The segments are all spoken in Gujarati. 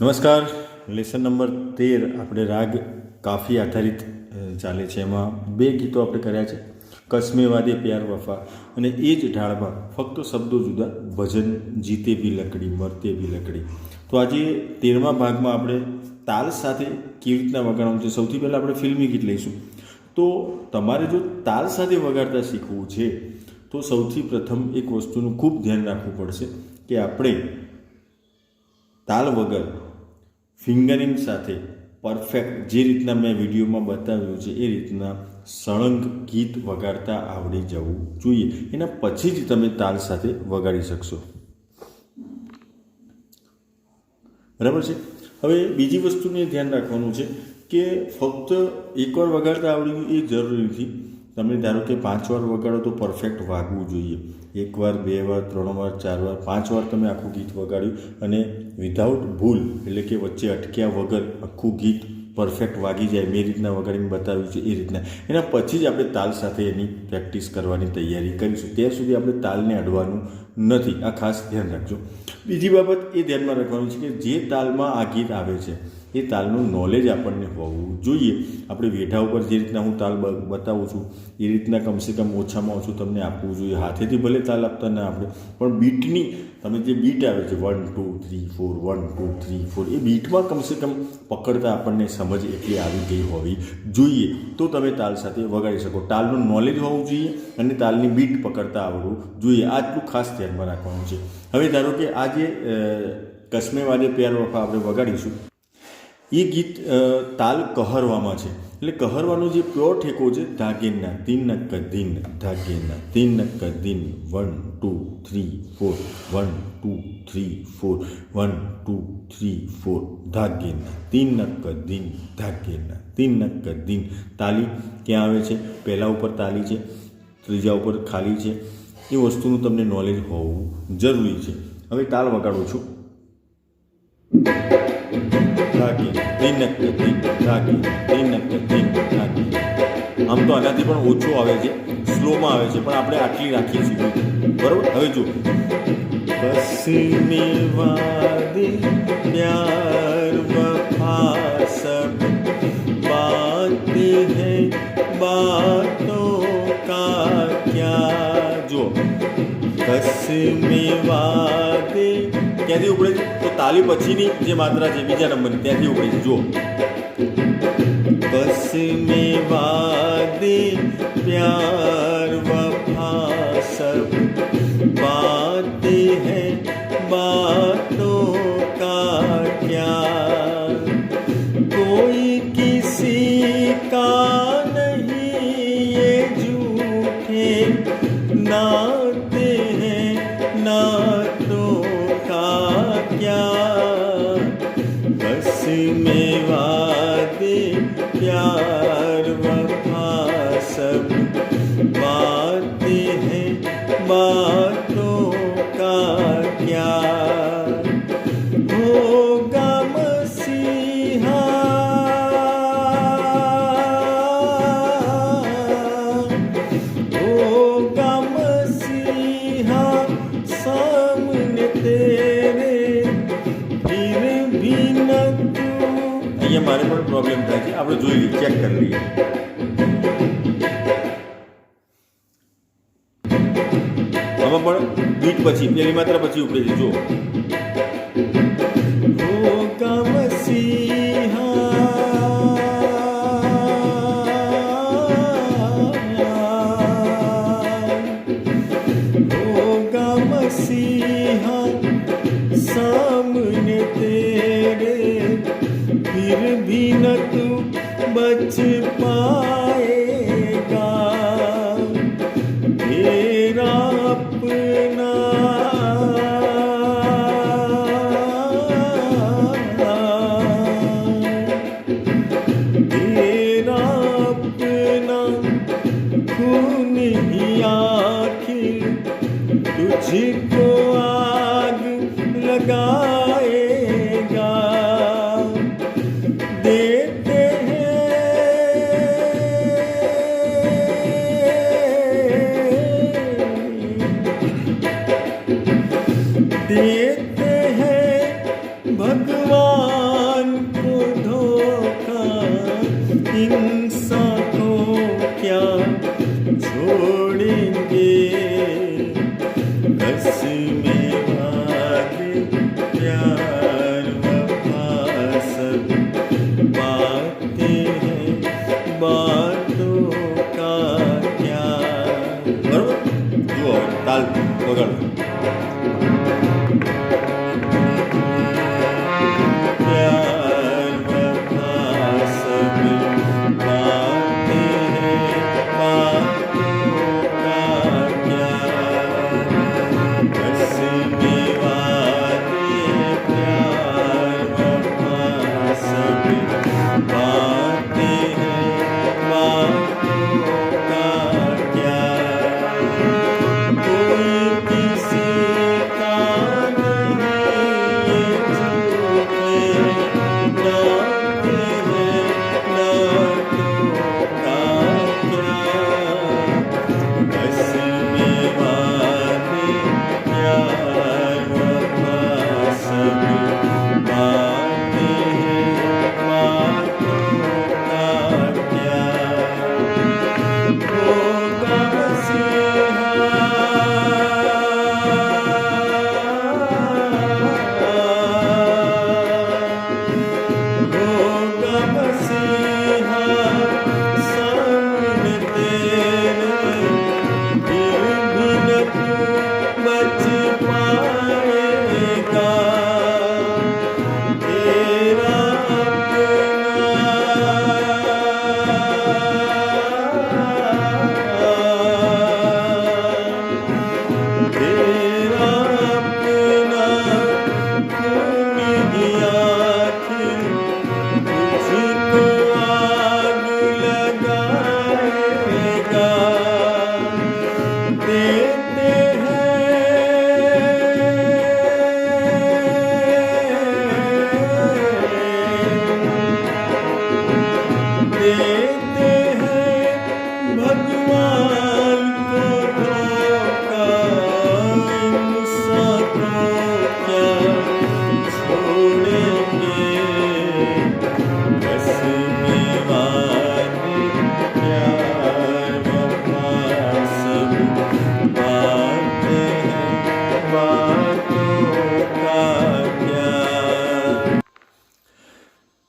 નમસ્કાર. લેસન નંબર તેર આપણે રાગ કાફી આધારિત ચાલે છે. એમાં બે ગીતો આપણે કર્યા છે. કસમે વાદે પ્યાર વફા. અને એ જ ઢાળમાં ફક્ત શબ્દો જુદા. ભજન જીતે બી લકડી, મરતે બી લકડી. તો આજે તેરમા ભાગમાં આપણે તાલ સાથે કેવી રીતના વગાડવાનું છે? સૌથી પહેલાં આપણે ફિલ્મી ગીત લઈશું. તો તમારે જો તાલ સાથે વગાડતા શીખવું છે, તો સૌથી પ્રથમ એક વસ્તુનું ખૂબ ધ્યાન રાખવું પડશે કે આપણે તાલ વગર ફિંગરિંગ સાથે પરફેક્ટ જે રીતના મેં વિડીયોમાં બતાવ્યું છે, એ રીતના સળંગ ગીત વગાડતા આવડી જવું જોઈએ. એના પછી જ તમે તાલ સાથે વગાડી શકશો. બરાબર છે? હવે બીજી વસ્તુને ધ્યાન રાખવાનું છે કે ફક્ત એકવાર વગાડતા આવડ્યું એ જરૂરી નથી. તમે ધારો કે પાંચ વાર વગાડો તો પરફેક્ટ વાગવું જોઈએ. એક વાર, બે વાર, ત્રણ વાર, ચાર વાર, પાંચ વાર તમે આખું ગીત વગાડ્યું અને વિધાઉટ ભૂલ, એટલે કે વચ્ચે અટક્યા વગર આખું ગીત પરફેક્ટ વાગી જાય, મેં રીતના વગાડીને બતાવ્યું છે, એ રીતના. એના પછી જ આપણે તાલ સાથે એની પ્રેક્ટિસ કરવાની તૈયારી કરીશું. ત્યાં સુધી આપણે તાલને અડવાનું નથી. આ ખાસ ધ્યાન રાખજો. બીજી બાબત એ ધ્યાનમાં રાખવાની છે કે જે તાલમાં આ ગીત આવે છે એ તાલનું નોલેજ આપણને હોવું જોઈએ. આપણે વેઢા ઉપર જે રીતના હું તાલ બતાવું છું એ રીતના કમસે કમ ઓછામાં ઓછું તમને આપવું જોઈએ. હાથેથી ભલે તાલ આપતા ના આપણે પણ બીટની તમે જે બીટ આવે છે one two three four one two three four એ બીટમાં કમસે કમ પકડતા આપણને સમજ એટલી આવી ગઈ હોવી જોઈએ. તો તમે તાલ સાથે વગાડી શકો. તાલનું નોલેજ હોવું જોઈએ અને તાલની બીટ પકડતા આવડવું જોઈએ. આટલું ખાસ ધ્યાનમાં રાખવાનું છે. હવે ધારો કે આ જે અ, કસમે વાદે પ્યાર વફા આપણે વગાડીશું. એ ગીત તાલ કહરવામાં છે. એટલે કહરવાનો જે પ્યોર ઠેકો છે ધાગેના તિન નક્ક દિન ધાગેના તિન નક્ક દિન one, two, three, four, one, two, three, four, one, two, three, four ધાગેના તિન નક્ક દિન ધાગેના તિન નક્ક દિન તાલી ક્યાં આવે છે? પહેલા ઉપર તાલી છે, ત્રીજા ઉપર ખાલી છે. એ વસ્તુનું તમને નોલેજ હોવું જરૂરી છે. હવે તાલ વગાડું છું. ધાગે દિનક દિન ધાગે દિનક દિન ધાગે આમ તો આનાથી પણ ઓછો આવે છે, સ્લોમાં આવે છે, પણ આપણે આટલી રાખીએ છીએ. બરોબર? હવે જો કસમે વાદે પ્યાર વફા સબ બાત હૈ બાતો કા ક્યા? જો કસમે વાદે ક્યાંથી ઉપડે છે તો તાલી પછીની જે માત્રા છે બીજા નંબરની ત્યાંથી ઉપડે છે જો કસમે વાદે પ્યાર વફા સબ બાત હૈ બાતો કા ક્યા कोई किसी का नहीं ये झूठे नाते हैं नातों सब बातें हैं बातों પ્રોબ્લેમ થાય છે આપણે જોઈ લઈએ ચેક કરી લઈએ. આમાં પણ બીટ પછી, પેલી માત્ર પછી ઉપડે છે જો लगाएगा देते हैं देते हैं भगवान കൾ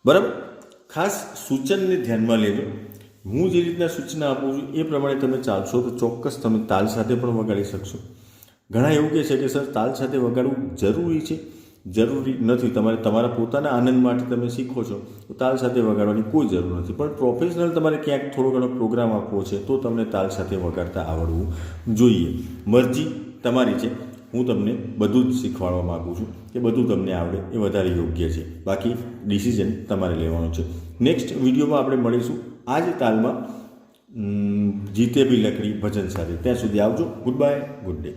બરાબર ખાસ સૂચનને ધ્યાનમાં લેજો હું જે રીતના સૂચના આપું છું, એ પ્રમાણે તમે ચાલશો તો ચોક્કસ તમે તાલ સાથે પણ વગાડી શકશો. ઘણા એવું કહે છે કે, સર, તાલ સાથે વગાડવું જરૂરી છે? જરૂરી નથી. તમારે તમારા પોતાના આનંદ માટે તમે શીખો છો, તો તાલ સાથે વગાડવાની કોઈ જરૂર નથી. પણ પ્રોફેશનલ તમારે ક્યાંક થોડો ઘણો પ્રોગ્રામ આપવો છે, તો તમને તાલ સાથે વગાડતા આવડવું જોઈએ. મરજી તમારી છે. હું તમને બધું જ શીખવાડવા માગું છું કે બધું તમને આવડે એ વધારે યોગ્ય છે. બાકી ડિસિઝન તમારે લેવાનું છે. નેક્સ્ટ વિડીયોમાં આપણે મળીશું. આ જ તાલમાં જીતે બી લકડી ભજન સાથે. ત્યાં સુધી આવજો. Good bye good day